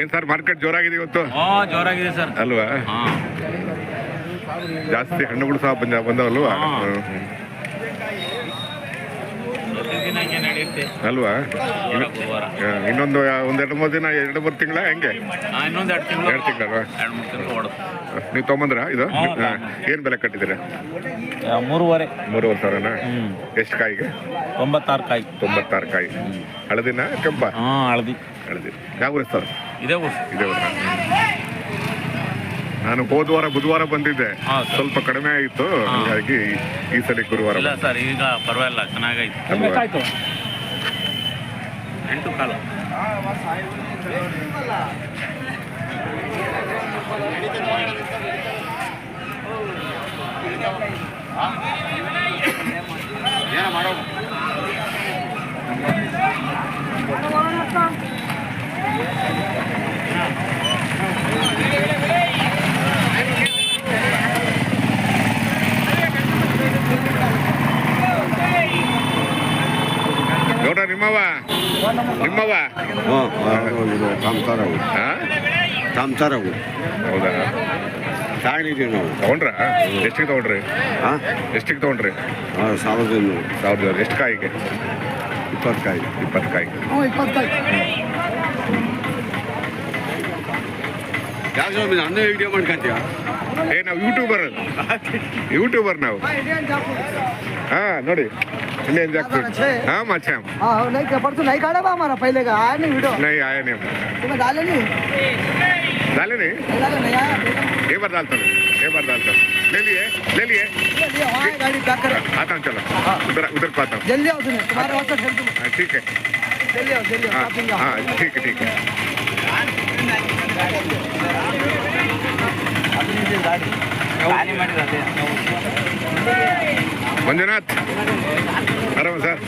ಏನ್ sir market ಜೋರಾಗಿದೆ ಇವತ್ತು? ಜೋರಾಗಿದೆ ಸರ್. ಅಲ್ವಾ? ಹಾ. ಜಾಸ್ತಿ ಹಣ್ಣುಗಳು ಸಹ ಬಂದ ಬಂದವಲ್ವಾ? ಅಲ್ವಾ? ಇನ್ನೊಂದು ಒಂದ್ ಎರಡು ಮೂರು ದಿನ ಎರಡು ಮೂರು ತಿಂಗಳ ಹೆಂಗೆ? ಇನ್ನೊಂದು ಎರಡು ತಿಂಗಳು ಎರಡು ತಿಂಗಳಲ್ವಾ ನೀವು ತೊಗೊಂಬಂದ್ರ ಇದು. ಏನ್ ಬೆಲೆ ಕಟ್ಟಿದ್ದೀರಾ? ಮೂರುವರೆ. ಮೂರುವರೆ ಸಾವಿರನಾ? ಎಷ್ಟು ಕಾಯಿಗೆ? ತೊಂಬತ್ತಾರು ಕಾಯಿ. ತೊಂಬತ್ತಾರು ಕಾಯಿ. ಹಳದಿನ ಕೆಂಪ? ಹಾ ಹಳದಿ. ಹಳದಿ. ಯಾವ ಸರ್? ಇದೇ ಇದೇ ಊರ ನಾನು ಹೋದ ವಾರ ಬುಧವಾರ ಬಂದಿದ್ದೆ. ಹಾ, ಸ್ವಲ್ಪ ಕಡಿಮೆ ಆಯಿತು ಹಾಗಾಗಿ ಈ ಸಲ ಗುರುವಾರ ಇಲ್ಲ ಸರ್ ಈಗ ಪರವಾಗಿಲ್ಲ ಚೆನ್ನಾಗಾಯ್ತು? ಎಂಟು ಕಾಲು. ಗೌಡ ನಿಮ್ಮವ ನಿಮ್ಮವ ಹಾ? ಕಾಮ್ತಾರವು ಹೌದಾ? ತಾಯಿದ್ದೀವಿ ನಾವು. ತಗೊಂಡ್ರ? ಎಷ್ಟಿಗೆ ತಗೊಂಡ್ರಿ? ಹಾಂ ಎಷ್ಟಿಗೆ ತಗೊಂಡ್ರಿ? ಸಾವಿರದ ಇನ್ನೂರು. ಸಾವಿರದ ಎಷ್ಟು ಕಾಯಿಗೆ? ಇಪ್ಪತ್ತು ಕಾಯಿ. ಇಪ್ಪತ್ತು ಕಾಯಿ. ಯಾಕೆ ಅನ್ನ ವಿಡಿಯೋ ಮಾಡ್ಕೊಂತೀಯ ಏ ನಾವು ಯೂಟ್ಯೂಬರ್ ಯೂಟ್ಯೂಬರ್ ನಾವು ಹಾ ನೋಡಿ इंडियन जैकफ्रूट हाँ माछा हाँ नहीं क्या परसों नहीं काढ़ा बा हमारा पहले का आया नहीं वीडियो नहीं आया नहीं हम तुम्हें डाले नहीं डाले नहीं नहीं डाले नहीं आया ये बार डालता हूँ ये बार डालता हूँ ले लिए ले लिए ये लिए वहाँ है गाड़ी पैक कर आता हूँ चलो उधर उधर पे आता हूँ जल्दी आओ तुम्हें तुम्हारे वास्ते खेल तुम हाँ, ठीक है जल्दी आओ जल्दी आओ हाँ शॉपिंग आओ हाँ ठीक है ठीक है ಮಂಜುನಾಥ್. ಆರಾಮ ಸರ್?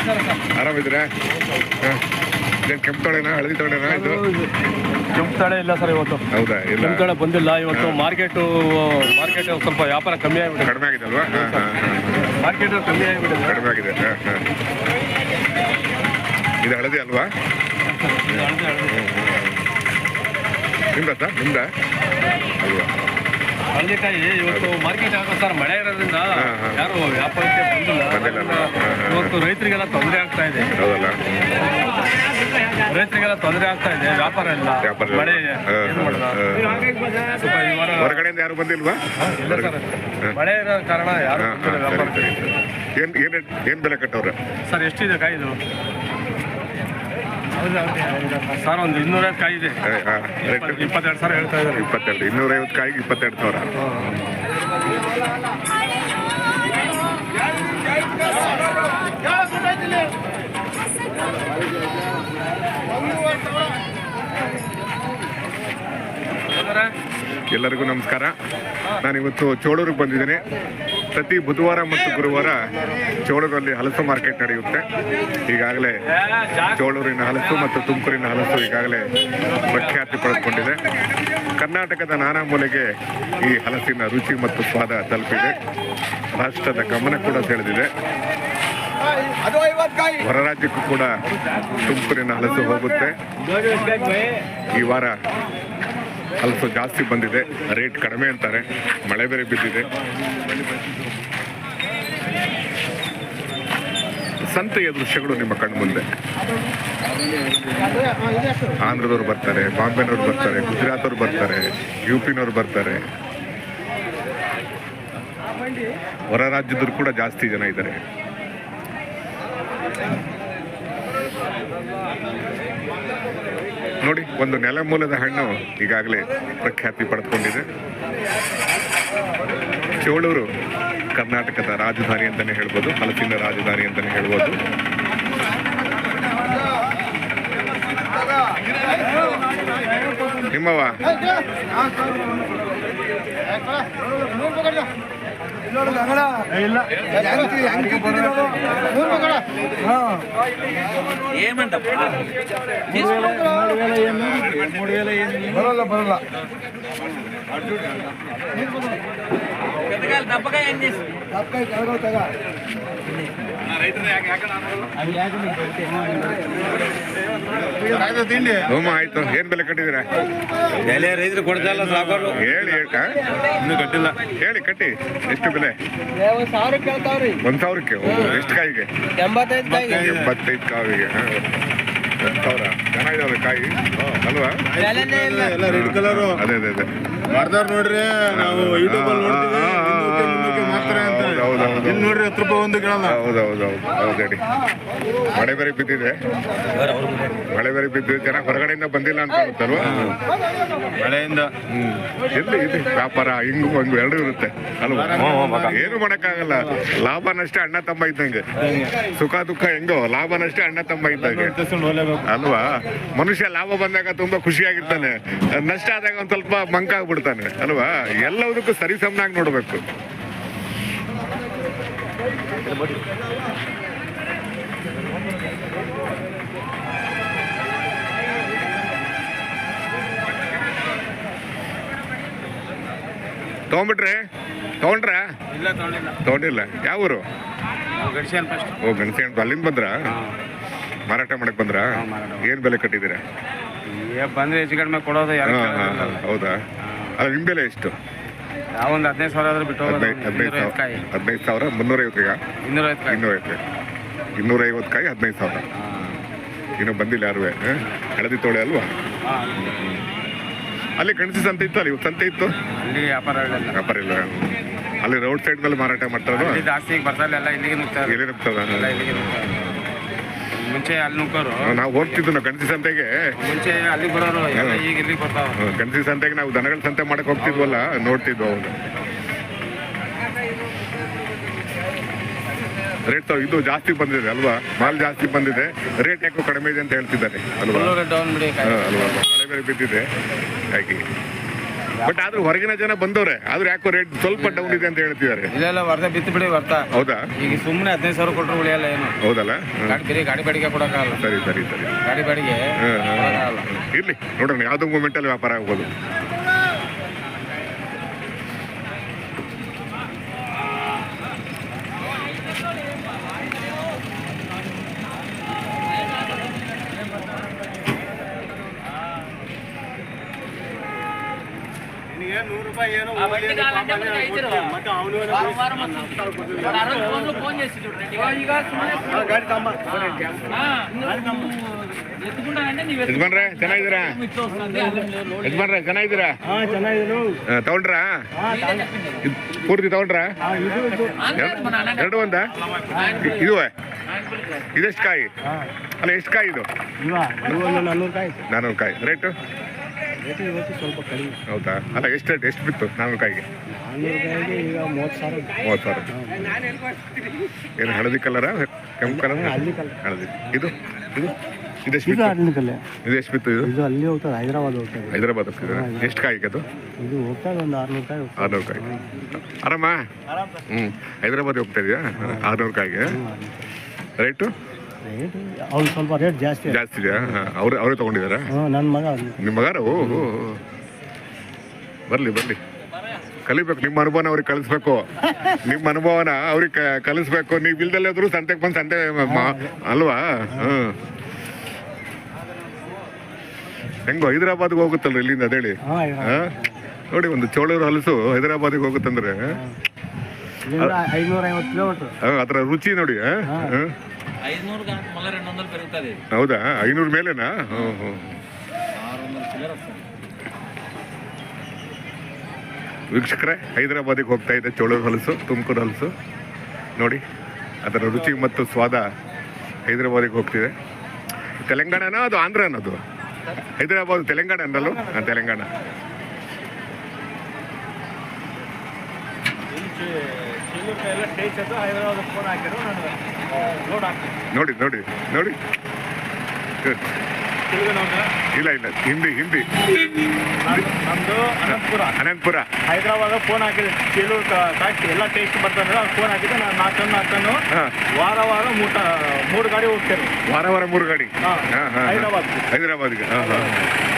ಆರಾಮಿದ್ದೀರಾ? ಹಾಂ. ಏನು ಕೆಂಪು ತೊಳೆನಾ ಹಳದಿ ತೊಳೆನಾ ಇದು? ಕೆಂಪು ತೊಳೆ ಇಲ್ಲ ಸರ್ ಇವತ್ತು. ಹೌದಾ ಇಲ್ಲ. ಕೆಂಪು ತೊಳೆ ಬಂದಿಲ್ಲ ಇವತ್ತು ಮಾರ್ಕೆಟು ಮಾರ್ಕೆಟ್ ಸ್ವಲ್ಪ ವ್ಯಾಪಾರ ಕಮ್ಮಿ ಆಗಿಬಿಟ್ಟು ಕಡಿಮೆ ಆಗಿದೆ ಅಲ್ವಾ? ಹಾಂ ಹಾಂ ಹಾಂ. ಮಾರ್ಕೆಟ್ ಕಮ್ಮಿ ಆಗಿಬಿಟ್ಟು ಕಡಿಮೆ ಆಗಿದೆ. ಹಾಂ ಹಾಂ. ಇದು ಹಳದಿ ಅಲ್ವಾ? ನಿಮ್ದ ಸರ್? ನಿಮ್ದ? ಹಳದಿಕಾಯಿ ಇವತ್ತು ಮಾರ್ಕೆಟ್ ಆಗೋ ಸರ್ ಮಳೆ ಇರೋದ್ರಿಂದ. ಯಾರು ವ್ಯಾಪಾರಕ್ಕೆ ಬಂದಿಲ್ಲ. ಇವತ್ತು ರೈತರಿಗೆಲ್ಲ ತೊಂದರೆ ಆಗ್ತಾ ಇದೆ. ರೈತರಿಗೆಲ್ಲ ತೊಂದರೆ ಆಗ್ತಾ ಇದೆ. ವ್ಯಾಪಾರ ಇಲ್ಲ. ಮಳೆ ಹೊರಗಡೆಯಿಂದ ಯಾರು ಬಂದಿಲ್ವಾ? ಮಳೆ ಇರೋ ಕಾರಣ ಯಾರು ಏನ್ ಏನು ಬೆಲೆ ಕಟ್ಟವ್ರೆ? ಸರ್ ಎಷ್ಟಿದೆ ಕಾಯಿ ಇದು ಸರ್ ಒಂದು ಇನ್ನೂರೈವತ್ತು ಕಾಯಿ ಇದೆ. ಇಪ್ಪತ್ತೆರಡು ಸಾವಿರ ಹೇಳ್ತಾ ಇದ್ದಾರೆ. ಇಪ್ಪತ್ತೆರಡು ಇನ್ನೂರೈವತ್ತು ಕಾಯಿಗೆ ಇಪ್ಪತ್ತೆರಡು ಸಾವಿರ. ಎಲ್ಲರಿಗೂ ನಮಸ್ಕಾರ. ನಾನಿವತ್ತು ಚೋಳೂರಿಗೆ ಬಂದಿದ್ದೀನಿ. ಪ್ರತಿ ಬುಧವಾರ ಮತ್ತು ಗುರುವಾರ ಚೋಳೂರಲ್ಲಿ ಹಲಸು ಮಾರ್ಕೆಟ್ ನಡೆಯುತ್ತೆ. ಈಗಾಗಲೇ ಚೋಳೂರಿನ ಹಲಸು ಮತ್ತು ತುಮಕೂರಿನ ಹಲಸು ಈಗಾಗಲೇ ಪ್ರಖ್ಯಾತಿ ಪಡೆದುಕೊಂಡಿದೆ. ಕರ್ನಾಟಕದ ನಾನಾ ಮೂಲೆಗೆ ಈ ಹಲಸಿನ ರುಚಿ ಮತ್ತು ಸ್ವಾದ ತಲುಪಿದೆ. ರಾಷ್ಟ್ರದ ಗಮನ ಕೂಡ ಸೆಳೆದಿದೆ. ಹೊರ ರಾಜ್ಯಕ್ಕೂ ಕೂಡ ತುಮಕೂರಿನ ಹಲಸು ಹೋಗುತ್ತೆ. ಈ ವಾರ ಹಲಸು ಜಾಸ್ತಿ ಬಂದಿದೆ. ರೇಟ್ ಕಡಿಮೆ ಅಂತಾರೆ. ಮಳೆ ಬೇರೆ ಬಿದ್ದಿದೆ. ಸಂತೆಯ ದೃಶ್ಯಗಳು ನಿಮ್ಮ ಕಣ್ಮುಂದೆ ಆಂಧ್ರದವ್ರು ಬರ್ತಾರೆ, ಬಾಂಬೆನವ್ರು ಬರ್ತಾರೆ ಗುಜರಾತ್ ಅವ್ರು ಬರ್ತಾರೆ ಯು ಪಿನವ್ರು ಬರ್ತಾರೆ. ಹೊರ ರಾಜ್ಯದವ್ರು ಕೂಡ ಜಾಸ್ತಿ ಜನ ಇದ್ದಾರೆ. ನೋಡಿ, ಒಂದು ನೆಲಮೂಲದ ಹಣ್ಣು ಈಗಾಗಲೇ ಪ್ರಖ್ಯಾತಿ ಪಡೆದುಕೊಂಡಿದೆ. ಚೋಳೂರು ಕರ್ನಾಟಕದ ರಾಜಧಾನಿ ಅಂತಲೇ ಹೇಳ್ಬೋದು, ಹಲಸಿನ ರಾಜಧಾನಿ ಅಂತಲೇ ಹೇಳ್ಬೋದು. ನಿಮ್ಮವ ಬರಲ್ಲ ಬರಲ್ಲ ದಪ್ಪಕಾಯಿ ಕೆಳಗೋಗಿ ತಗ ಹೋಮ ಆಯ್ತು. ಏನ್ ಬೆಲೆ ಕಟ್ಟಿದ್ದೀರಾ? ಬೆಲೆ ರೈತರು ಕೊಡ್ತಲ್ಲ ಸಾಕೋರು. ಹೇಳಿ ಹೇಳ್ಕ ಇನ್ನೂ ಕಟ್ಟಿಲ್ಲ. ಹೇಳಿ ಕಟ್ಟಿ. ಎಷ್ಟು ಬೆಲೆ? ಒಂದು ಸಾವಿರಕ್ಕೆ ಎಷ್ಟು ಕಾಯಿಗೆ? ಎಂಬತ್ತೈದು. ಒಂದ್ ಸಾವಿರ. ಚೆನ್ನಾಗಿದಾವೆ ಕಾಯಿ. ಅಲ್ವಾ? ಇಲ್ಲ. ಎಲ್ಲ ರೆಡ್ ಕಲರು. ಅದೇ ಅದೇ ಅದೇ. ನೋಡ್ರಿ ನಾವು ಯೂಟ್ಯೂಬ್ ಅಲ್ಲಿ ನೋಡ್ತೀವಿ. ನೋಡ್ರಿ ಹತ್ತು ರೂಪಾಯಿ ಒಂದು ಕೇಳಲ್ಲ ಹೌದೌದು ಮಳೆ ಬೇರೆ ಬಿದ್ದಿದೆ. ಮಳೆ ಬೇರೆ ಬಿದ್ದಿದೆ. ಜನ ಹೊರಗಡೆಯಿಂದ ಬಂದಿಲ್ಲ ಅಂತ ಕಾಣುತ್ತಲ್ವಾ ಮಳೆಯಿಂದ. ಎಲ್ಲಿ ಇದೆ ವ್ಯಾಪಾರ ಹಿಂಗು ಹಂಗು ಎರಡು ಇರುತ್ತೆ. ಅಲ್ವಾ? ಏನು ಮಾಡಕ್ಕಾಗಲ್ಲ. ಲಾಭ ನಷ್ಟ ಅಣ್ಣ ತಮ್ಮ ಇದ್ದಂಗೆ. ಸುಖ ದುಃಖ ಹೆಂಗೋ ಲಾಭ ನಷ್ಟ ಅಣ್ಣ ತಮ್ಮ ಇದ್ದಂಗೆ. ಅಲ್ವಾ? ಮನುಷ್ಯ ಲಾಭ ಬಂದಾಗ ತುಂಬಾ ಖುಷಿಯಾಗಿರ್ತಾನೆ. ನಷ್ಟ ಆದಾಗ ಒಂದ್ ಸ್ವಲ್ಪ ಮಂಕಾಗ್ಬಿಡ್ತಾನೆ. ಅಲ್ವಾ? ಎಲ್ಲದಕ್ಕೂ ಸರಿ ಸಮನಾಗಿ ನೋಡ್ಬೇಕು. ತಗೊಂಬಿಟ್ರೆ ತಗೊಂಡ್ರ? ಇಲ್ಲ ತಗೊಂಡಿಲ್ಲ. ತಗೊಂಡಿಲ್ಲ. ಯಾವ ಊರು? ಗಡಿಸಿಯನ್ ಫಸ್ಟ್ ಓ ಅಲ್ಲಿಂದ ಬಂದ್ರಾ? ಮಾರಾಟ ಮಾಡಕ್ ಬಂದ್ರಾ? ಏನ್ ಬೆಲೆ ಕಟ್ಟಿದ್ದೀರಾ? ಬಂದ್ರೆ ಹೆಚ್ಚು ಕಡಿಮೆ ಕೊಡೋದು ಹೌದಾ? ಅಲ್ಲ ನಿಮ್ ಬೆಲೆ ಎಷ್ಟು? ಯಾವ ಒಂದು ಹದಿನೈದು ಸಾವಿರ ಆದರೂ ಬಿಟ್ಟು ಹದಿನೈದು ಹದಿನೈದು ಸಾವಿರ ಹದಿನೈದು ಸಾವಿರ ಮುನ್ನೂರ ಐವತ್ತಿಗ ಇನ್ನೂರ ಕಾಯಿ. ಇನ್ನೂರ ಐವತ್ತು ಕಾಯಿ ಹದಿನೈದು ಸಾವಿರ. ಇನ್ನೂ ಬಂದಿಲ್ಲ ಯಾರು? ಹಳದಿ ತೋಳೆ ಅಲ್ವಾ? ಅಲ್ಲಿ ಗಣಸಿ ಸಂತೆ ಇತ್ತು ಅಲ್ಲಿ ಸಂತೆ ಇತ್ತು? ಅಲ್ಲಿ ವ್ಯಾಪಾರ ಇಲ್ಲ. ವ್ಯಾಪಾರ ಇಲ್ಲ. ಅಲ್ಲಿ ರೋಡ್ ಸೈಡ್ ಮೇಲೆ ಮಾರಾಟ ಮಾಡ್ತಾರೆ ಜಾಸ್ತಿ ಈಗ ಬರ್ತಾ ಇಲ್ಲ ಎಲ್ಲ ಇಲ್ಲಿಗೆ ನುಗ್ತಾರೆ ಮುಂಚೆ ಅಲ್ಲಿ ನುಗ್ಗೋರು. ನಾವು ಹೋಗ್ತಿದ್ವಿ ನಾವು ಗಣಸಿ ಸಂತೆಗೆ. ಮುಂಚೆ ಅಲ್ಲಿ ಬರೋರು ಎಲ್ಲ ಈಗ ಇಲ್ಲಿ ಬರ್ತಾವ ಗಣತಿ ಸಂತೆಗೆ ನಾವು ದನಗಳ ಸಂತೆ ಮಾಡಕ್ ಹೋಗ್ತಿದ್ವಲ್ಲ ನೋಡ್ತಿದ್ವು ಅವಾಗ ರೇಟ್ ಇದು ಜಾಸ್ತಿ ಬಂದಿದೆ ಅಲ್ವಾ? ಮಾಲ್ ಜಾಸ್ತಿ ಬಂದಿದೆ. ರೇಟ್ ಯಾಕೋ ಕಡಿಮೆ ಇದೆ ಅಂತ ಹೇಳ್ತಿದ್ದಾರೆ ಅಲ್ವಾ? ಅಲ್ವಾ? ಮಳೆ ಬೇರೆ ಬಿದ್ದಿದೆ. ಹಾಗೆ. ಬಟ್ ಆದ್ರೂ ಹೊರಗಿನ ಜನ ಬಂದವ್ರೆ ಆದ್ರೂ ಯಾಕೋ ರೇಟ್ ಸ್ವಲ್ಪ ಡೌನ್ ಇದೆ ಅಂತ ಹೇಳ್ತಿದ್ದಾರೆ. ಇದೆಲ್ಲ ವರ್ಧ ಬಿತ್ತು ಬಿಡಿ ಬರ್ತಾ ಹೌದಾ? ಈಗ ಸುಮ್ಮನೆ ಹದಿನೈದು ಸಾವಿರ ಕೊಟ್ಟರು ಉಳಿಯಲ್ಲ ಏನು? ಹೌದಲ್ಲ. ಗಾಡಿ ಬೇರೆ ಗಾಡಿ ಬಾಡಿಗೆ ಕೊಡೋಕ್ಕಾಗಲ್ಲ. ಸರಿ ಸರಿ ಸರಿ. ಗಾಡಿ ಬಾಡಿಗೆ ಇರ್ಲಿ ನೋಡೋಣ ಯಾವ್ದೋ ಮೂಮೆಂಟ್ ಅಲ್ಲಿ ವ್ಯಾಪಾರ ಆಗ್ಬೋದು. ನೂರು ರೂಪಾಯಿ ಏನು ಯಜಮಾನ್ರೆ ಚೆನ್ನಾಗಿದ್ದೀರಾ? ಯಜಮಾನ್ರೆ ಚೆನ್ನಾಗಿದ್ದೀರಾ? ಹಾ, ತಗೊಂಡ್ರಾ ಇದ್ ಪೂರ್ತಿ ತಗೊಂಡ್ರಾ ಎರಡ್- ಎರಡು ಒಂದ? ಇದು ಇದೆಷ್ಟು ಕಾಯಿ? ಅಲ್ಲ ಎಷ್ಟು ಕಾಯಿ ಇದು? ನಾನ್ನೂರು ಕಾಯಿ. ರೇಟು? ಸ್ವಲ್ಪ ಕಡಿಮೆ. ಹೌದಾ? ಅಲ್ಲ ಎಷ್ಟು ರೇಟ್ ಎಷ್ಟು ಬಿತ್ತು ನಾಲ್ಕು ಕಾಯಿಗೆ ನಾನ್ನೂರು ರೂಪಾಯಿಗೆ ಈಗ ಮೂವತ್ತು ಸಾವಿರ. ಮೂವತ್ತು ಸಾವಿರ. ಏನು ಹಳದಿ ಕಲರ ಕೆಂಪು ಕಲರ್ ಹಳದಿ ಇದು? ಇದು? ಇದೆಷ್ಟು ಇದು ಬಿತ್ತು? ಅಲ್ಲಿಂದಲೇ ಇದು ಎಷ್ಟು ಬಿತ್ತು ಇದು? ಇದು ಅಲ್ಲಿ ಹೋಗ್ತದೆ ಹೈದರಾಬಾದ್ ಹೋಗ್ತದೆ. ಹೈದರಾಬಾದ್ ಹೋಗ್ತಿದೆ. ಎಷ್ಟು ಕಾಯಿಗೆ ಅದು ಇದು ಹೋಗ್ತದೆ ಒಂದು ಆರ್ನೂರು ರೂಪಾಯಿ ಹೋಗ್ತದೆ ಆರ್ನೂರು ಕಾಯಿ. ಆರಾಮ? ಹ್ಞೂ ಹೈದರಾಬಾದ್ ಹೋಗ್ತಾ ಇದೆಯಾ? ಆರ್ನೂರು ಕಾಯಿಗೆ? ರೇಟು ರೇಟ್ ಸ್ವಲ್ಪ ರೇಟ್ ಜಾಸ್ತಿ ಜಾಸ್ತಿ ಇದೆಯಾ? ಅವ್ರು ಅವರೇ ತೊಗೊಂಡಿದ್ದಾರಾ ನನ್ನ ಮಗ ಅವ್ನು. ನಿಮ್ಮ ಮಗಾರ ಓ ಓ, ಓ. ಬರ್ಲಿ ಬರ್ಲಿ. ಕಲಿಬೇಕು ನಿಮ್ಮ ಅನುಭವನ ಅವ್ರಿಗೆ ಕಲಿಸ್ಬೇಕು. ನಿಮ್ಮ ಅನುಭವನ ಅವ್ರಿಗೆ ಕ- ಕಲಿಸ್ಬೇಕು. ನೀವು ಇಲ್ದಲ್ಲೇ ಇದ್ರು ಸಂತೆಗೆ ಬಂದು ಸಂತೆ ಮ- ಮಾ- ಅಲ್ವಾ? ಹ್ಮ್ ಹೆಂಗೋ ಹೈದರಾಬಾದ್ಗೆ ಹೋಗುತ್ತಲ್ರಿ ಇಲ್ಲಿಂದ ಅದೇಳಿ ಹಾಂ ಹಾ? ನೋಡಿ ಒಂದು ಚೋಳೂರು ಹಲಸು ಹೈದರಾಬಾದಿಗೆ ಹೋಗುತ್ತಂದ್ರೆ ಐನೂರ ಐವತ್ತು ಕಿಲೋಮೀಟ್ರ್ ಅದರ ರುಚಿ ನೋಡಿ ಹೌದಾ? ಐನೂರು ಮೇಲೆನಾ? ಹ್ಞೂ ಹ್ಞೂ ವೀಕ್ಷಕರೇ ಹೈದರಾಬಾದಿಗೆ ಹೋಗ್ತಾ ಇದೆ ಚೋಳೂರು ಹಲಸು ತುಮಕೂರು ಹಲಸು. ನೋಡಿ ಅದರ ರುಚಿ ಮತ್ತು ಸ್ವಾದ ಹೈದರಾಬಾದಿಗೆ ಹೋಗ್ತಿದೆ. ತೆಲಂಗಾಣನಾ ಅದು ಆಂಧ್ರ ಅನ್ನೋದು ಹೈದರಾಬಾದ್ ತೆಲಂಗಾಣ ಅನ್ನಲು ಹಾಂ ತೆಲಂಗಾಣ. ನೋಡಿ ನೋಡಿ ನೋಡಿ. ಇಲ್ಲ ಇಲ್ಲ ಹಿಂದಿ ಹಿಂದಿ. ನಮ್ದು ಅನಂತಪುರ. ಅನಂತಪುರ. ಹೈದರಾಬಾದ್ ಫೋನ್ ಹಾಕಿದೆ ಕೆಲವು ಸಾಕ್ಷಿ ಎಲ್ಲ ಟೇಸ್ಟ್ ಬರ್ತಂದ್ರೆ ಅವ್ರು ಫೋನ್ ಹಾಕಿದ್ರೆ. ನಾನು ನಾಲ್ಕು ಟನ್ ನಾಲ್ಕು ಟನ್ನು ವಾರ ವಾರ ಮೂಟ ಮೂರು ಗಾಡಿ ಹೋಗ್ತೇನೆ ವಾರ ವಾರ ಮೂರು ಗಾಡಿ. ಹೈದರಾಬಾದ್. ಹೈದರಾಬಾದ್ಗೆ.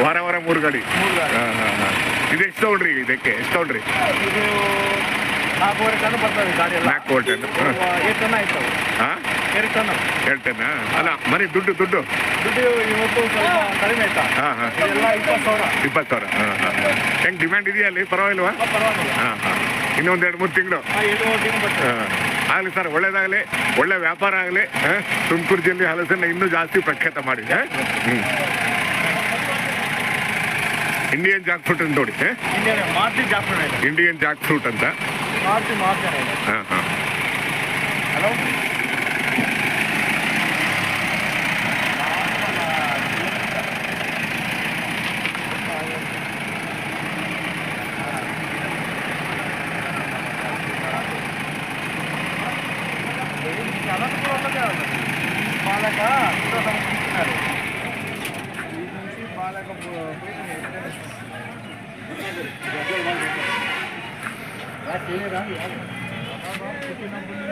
ವಾರ ವಾರ ಮೂರು ಗಾಡಿ. ಮೂರು ಗಾಡಿ. ಹಾ, ಹಾ, ಹಾ. ಇದು ಎಷ್ಟು ತಗೊಂಡ್ರಿ ಇದಕ್ಕೆ? ಎಷ್ಟು ತಗೊಂಡ್ರಿ? ಇದು ನಾಲ್ಕೂವರೆ ಟನ್ ಬರ್ತದೆ ಗಾಡಿ ಎಲ್ಲ. ನಾಲ್ಕು ಕೋಟೆ ಏಳು ಟನ್ ಆಯ್ತು. ಹಾ? ಎರಡು ಟನ್. ಹೇಳ್ತೇನಾ ಅಲ್ಲ ಮನೆ ದುಡ್ಡು ದುಡ್ಡು? ದುಡ್ಡು ಇವತ್ತು ಸ್ವಲ್ಪ ಕಡಿಮೆ ಆಯ್ತಾ? ಹಾ ಹಾ. ಎಲ್ಲ ಇಪ್ಪತ್ತು ಸಾವಿರ. ಇಪ್ಪತ್ತು ಸಾವಿರ ಹಾ ಹಾಂ. ಹೆಂಗ್ ಡಿಮ್ಯಾಂಡ್ ಇದೆಯಾ ಅಲ್ಲಿ? ಪರವಾಗಿಲ್ವಾ? ಪರವಾಗಿಲ್ಲ. ಹಾ ಹಾ. ಇನ್ನೊಂದು ಎರಡು ಮೂರು ತಿಂಗಳು. ಎರಡು ಆಗಲಿ ಸರ್ ಒಳ್ಳೇದಾಗಲಿ. ಒಳ್ಳೆ ವ್ಯಾಪಾರ ಆಗಲಿ ತುಮಕೂರು ಜಿಲ್ಲೆ ಹಲಸನ್ನ ಇನ್ನೂ ಜಾಸ್ತಿ ಪ್ರಖ್ಯಾತ ಮಾಡಿ ಹಾ? ಇಂಡಿಯನ್ ಜಾಕ್ ಫ್ರೂಟ್ ಅಂತ ನೋಡಿ ಇಂಡಿಯನ್ ಜಾಕ್ ಫ್ರೂಟ್ ಅಂತ. ಮಾರ್ಚಿ ಮಾರ್ಚ್ ಇದೆ ಹಾಂ ಹಾಂ చేయరా పుట్టినప్పుడు